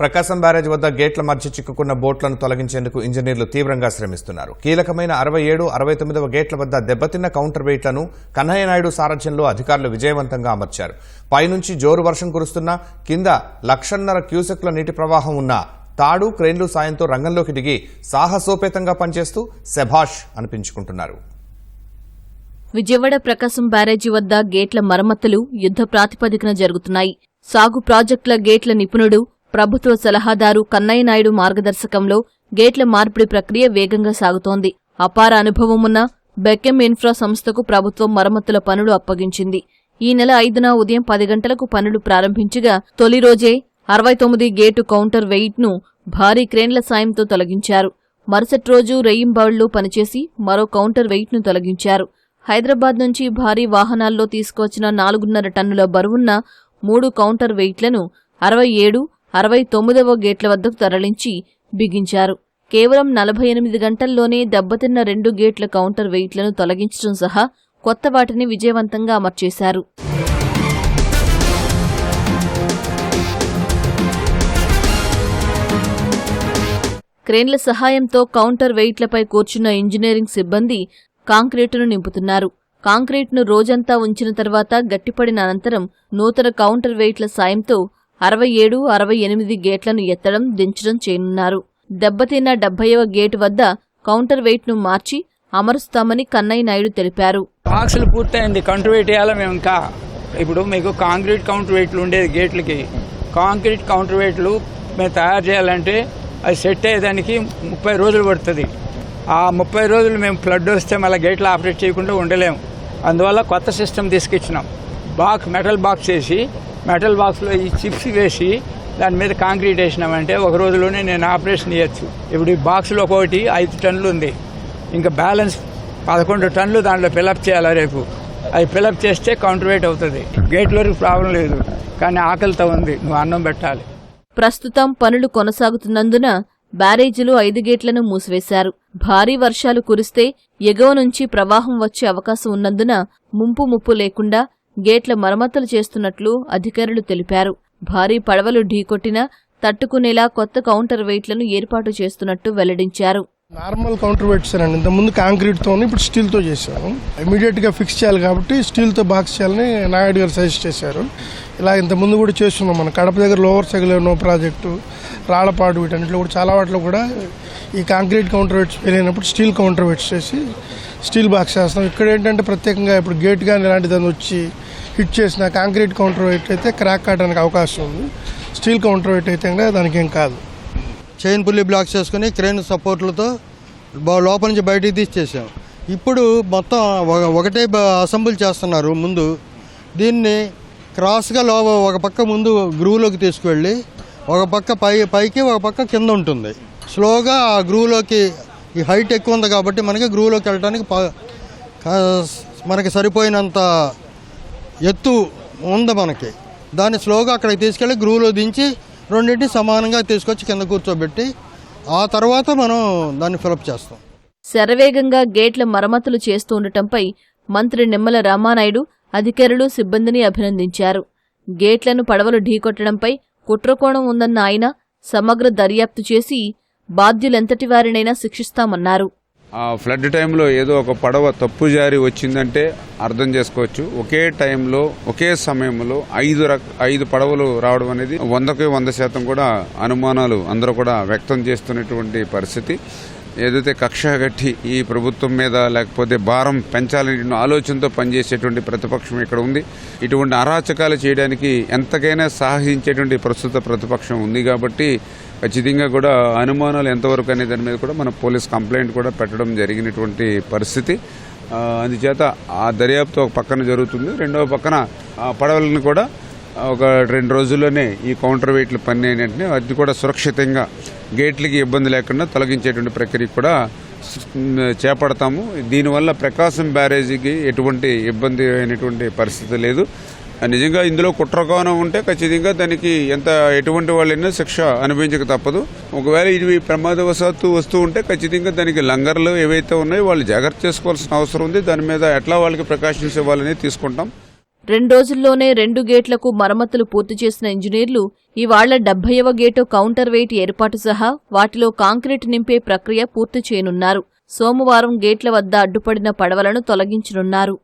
ప్రకాశం barrage వద్ద గేట్ల మధ్య చిక్కుకున్న బోట్లను తొలగించేందుకు ఇంజనీర్లు తీవ్రంగా శ్రమిస్తున్నారు. కీలకమైన అరవై ఏడు అరవై తొమ్మిదవ గేట్ల వద్ద దెబ్బతిన్న కౌంటర్ వెయిట్లను కన్నయ్య నాయుడు సారథ్యంలో అధికారులు విజయవంతంగా అమర్చారు. పైనుంచి జోరు వర్షం కురుస్తున్నా కింద లక్షన్నర క్యూసెక్ల నీటి ప్రవాహం ఉన్న తాడు క్రెయిన్లు సాయంతో రంగంలోకి దిగి సాహసోపేతంగా పనిచేస్తూ శభాష్ అనిపించుకుంటున్నారు. విజయవాడ ప్రకాశం బ్యారేజీ వద్ద గేట్ల మరమ్మతులు యుద్ధ ప్రాతిపదికన జరుగుతున్నాయి. సాగు ప్రాజెక్టుల గేట్ల నిపుణుడు ప్రభుత్వ సలహాదారు కన్నయ్య నాయుడు మార్గదర్శకంలో గేట్ల మార్పిడి ప్రక్రియ వేగంగా సాగుతోంది. అపార అనుభవమున్న బెక్కెం ఇన్ఫ్రా సంస్థకు ప్రభుత్వం మరమ్మతుల పనులు అప్పగించింది. ఈ నెల ఐదున ఉదయం పది గంటలకు పనులు ప్రారంభించగా తొలి రోజే అరవై తొమ్మిది గేటు కౌంటర్ వెయిట్ను భారీ క్రేన్ల సాయంతో తొలగించారు. మరుసటి రోజు రెయింబౌళ్ళు పనిచేసి మరో కౌంటర్ వెయిట్ను తొలగించారు. హైదరాబాద్ నుంచి భారీ వాహనాల్లో తీసుకొచ్చిన నాలుగున్నర టన్నుల బరువున్న మూడు కౌంటర్ వెయిట్లను అరవై ఏడు అరవై తొమ్మిదవ గేట్ల వద్దకు తరలించి బిగించారు. కేవలం నలభై ఎనిమిది గంటల్లోనే దెబ్బతిన్న రెండు గేట్ల కౌంటర్ వెయిట్లను తొలగించడం సహా కొత్త వాటిని విజయవంతంగా అమర్చేశారు. క్రేన్ల సహాయంతో కౌంటర్ వెయిట్లపై కూర్చున్న ఇంజనీరింగ్ సిబ్బంది కాంక్రీటును నింపుతున్నారు. కాంక్రీట్ను రోజంతా ఉంచిన తర్వాత గట్టిపడిన అనంతరం నూతన కౌంటర్ వెయిట్ల సాయంతో అరవై ఏడు అరవై ఎనిమిది గేట్లను ఎత్తడం దించడం చేయనున్నారు. దెబ్బతిన్న డెబ్బైవ గేటు వద్ద కౌంటర్ వెయిట్ను మార్చి అమరుస్తామని కన్నయ్య నాయుడు తెలిపారు. బాక్సులు పూర్తయింది. కౌంటర్ వెయిట్ వేయాలి మేము ఇంకా? ఇప్పుడు మీకు కాంక్రీట్ కౌంటర్ వెయిట్లు ఉండేది గేట్లకి. కాంక్రీట్ కౌంటర్ వెయిట్లు మేము తయారు చేయాలంటే అది సెట్ అయ్యేదానికి ముప్పై రోజులు పడుతుంది. ఆ ముప్పై రోజులు మేము ఫ్లడ్ వస్తే మళ్ళీ గేట్లు ఆపరేట్ చేయకుండా ఉండలేము. అందువల్ల కొత్త సిస్టమ్ తీసుకొచ్చినాం. బాక్స్ మెటల్ బాక్స్ వేసి మెటల్ బాక్స్లో ఈ చిప్స్ వేసి దాని మీద కాంక్రీట్ వేసినామంటే ఒక రోజులోనే నేను ఆపరేషన్ చేయొచ్చు. ఇప్పుడు ఈ బాక్స్లో ఒకటి ఐదు టన్నులు ఉంది. ఇంకా బ్యాలెన్స్ పదకొండు టన్నులు దాంట్లో ఫిలప్ చేయాలి రేపు? అది ఫిలప్ చేస్తే కౌంటర్ వెయిట్ అవుతుంది. గేట్లోకి ప్రాబ్లం లేదు. కానీ ఆకలితో ఉంది. నువ్వు అన్నం పెట్టాలి. ప్రస్తుతం పనులు కొనసాగుతున్నందున బ్యారేజీలు ఐదు గేట్లను మూసివేశారు. భారీ వర్షాలు కురిస్తే ఎగువ నుంచి ప్రవాహం వచ్చే అవకాశం ఉన్నందున ముంపు ముప్పు లేకుండా గేట్ల మరమ్మతులు చేస్తున్నట్లు అధికారులు తెలిపారు. భారీ పడవలు ఢీకొట్టినా తట్టుకునేలా కొత్త కౌంటర్ వెయిట్లను ఏర్పాటు చేస్తున్నట్టు వెల్లడించారు. నార్మల్ కౌంటర్ పెట్టారండి ఇంత ముందు కాంక్రీట్తో ఇప్పుడు స్టీల్తో చేశాను ఇమీడియట్గా ఫిక్స్ చేయాలి కాబట్టి స్టీల్తో బాక్స్ చేయాలని నాయుడు గారు సజెస్ట్ చేశారు. ఇలా ఇంత ముందు కూడా చేస్తున్నాం మన. కడప దగ్గర లోవర్ సెగలేనో ప్రాజెక్టు రాళ్ళపాడు వీటన్నిటిలో కూడా చాలా వాటిలో కూడా ఈ కాంక్రీట్ కౌంటర్ వెయిట్స్ పెరిగినప్పుడు స్టీల్ కౌంటర్ వెయిట్స్ చేసి స్టీల్ బాక్స్ చేస్తాం ఇక్కడ ఏంటంటే ప్రత్యేకంగా ఇప్పుడు గేట్ కానీ ఇలాంటిదని వచ్చి హిట్ చేసిన కాంక్రీట్ కౌంటర్ వెయిట్ అయితే క్రాక్ కావడానికి అవకాశం ఉంది. స్టీల్ కౌంటర్ వెయిట్ అయితే కనుక దానికి ఏం కాదు. చైన్ పుల్లి బ్లాక్ చేసుకుని క్రేన్ సపోర్ట్లతో లోపల నుంచి బయటికి తీసేసాం. ఇప్పుడు మొత్తం ఒక- ఒకటే బ- అసెంబుల్ చేస్తున్నారు ముందు. దీన్ని క్రాస్గా లో ఒక పక్క ముందు గ్రూవ్లోకి తీసుకువెళ్ళి ఒక పక్క పై పైకి ఒక పక్క కింద ఉంటుంది. స్లోగా ఆ గ్రూవ్లోకి ఈ హైట్ ఎక్కువ ఉంది కాబట్టి మనకి గ్రూవ్లోకి వెళ్ళడానికి ప- మనకి సరిపోయినంత ఎత్తు ఉంది మనకి. దాన్ని స్లోగా అక్కడికి తీసుకెళ్ళి గ్రూవ్లో దించి రెండింటిని సమానంగా తీసుకొచ్చి కింద కూర్చోబెట్టి ఆ తర్వాత మనం దాన్ని ఫిలప్ చేస్తాం. శరవేగంగా గేట్ల మరమ్మతులు చేస్తూ ఉండటంపై మంత్రి నిమ్మల రామానాయుడు అధికారులు సిబ్బందిని అభినందించారు. గేట్లను పడవలు ఢీకొట్టడంపై కుట్రకోణం ఉందన్న ఆయన సమగ్ర దర్యాప్తు చేసి బాధ్యులెంతటి వారినైనా శిక్షిస్తామన్నారు. ఆ ఫ్లడ్ టైంలో ఏదో ఒక పడవ తప్పు జారి వచ్చిందంటే అర్థం చేసుకోవచ్చు. ఒకే టైంలో ఒకే సమయంలో ఐదు రక ఐదు పడవలు రావడం అనేది వందకి వంద శాతం కూడా అనుమానాలు అందరూ కూడా వ్యక్తం చేస్తున్నటువంటి పరిస్థితి. ఏదైతే కక్ష కట్టి ఈ ప్రభుత్వం మీద లేకపోతే భారం పెంచాలని ఆలోచనతో పనిచేసేటువంటి ప్రతిపక్షం ఇక్కడ ఉంది. ఇటువంటి అరాచకాలు చేయడానికి ఎంతకైనా సాహసించేటువంటి ప్రస్తుత ప్రతిపక్షం ఉంది కాబట్టి ఖచ్చితంగా కూడా అనుమానాలు ఎంతవరకు అనే దాని మీద కూడా మన పోలీస్ కంప్లైంట్ కూడా పెట్టడం జరిగినటువంటి పరిస్థితి. అందుచేత ఆ దర్యాప్తు ఒక పక్కన జరుగుతుంది. రెండవ పక్కన ఆ పడవలను కూడా ఒక రెండు రోజుల్లోనే ఈ కౌంటర్ వెయిట్ల పని అయినట్టునే అది కూడా సురక్షితంగా గేట్లకి ఇబ్బంది లేకుండా తొలగించేటువంటి ప్రక్రియ కూడా చేపడతాము. దీనివల్ల ప్రకాశం బ్యారేజీకి ఎటువంటి ఇబ్బంది అయినటువంటి పరిస్థితి లేదు. నిజంగా ఇందులో కుట్రకోణం ఉంటే ఖచ్చితంగా దానికి ఎంత ఎటువంటి వాళ్ళైనా శిక్ష అనుభవించక తప్పదు. ఒకవేళ ఇది ప్రమాదవశాత్తు వస్తూ ఉంటే ఖచ్చితంగా దానికి లంగర్లు ఏవైతే ఉన్నాయో వాళ్ళు జాగ్రత్త చేసుకోవాల్సిన అవసరం ఉంది. దాని మీద ఎట్లా వాళ్ళకి ప్రికాషన్స్ ఇవ్వాలని తీసుకుంటాం. రెండు రోజుల్లోనే రెండు గేట్లకు మరమ్మతులు పూర్తి చేసిన ఇంజనీర్లు ఇవాళ్ళ డెబ్బైవ గేటు కౌంటర్ వెయిట్ ఏర్పాటు సహా వాటిలో కాంక్రీట్ నింపే ప్రక్రియ పూర్తి చేయనున్నారు. సోమవారం గేట్ల వద్ద అడ్డుపడిన పడవలను తొలగించనున్నారు.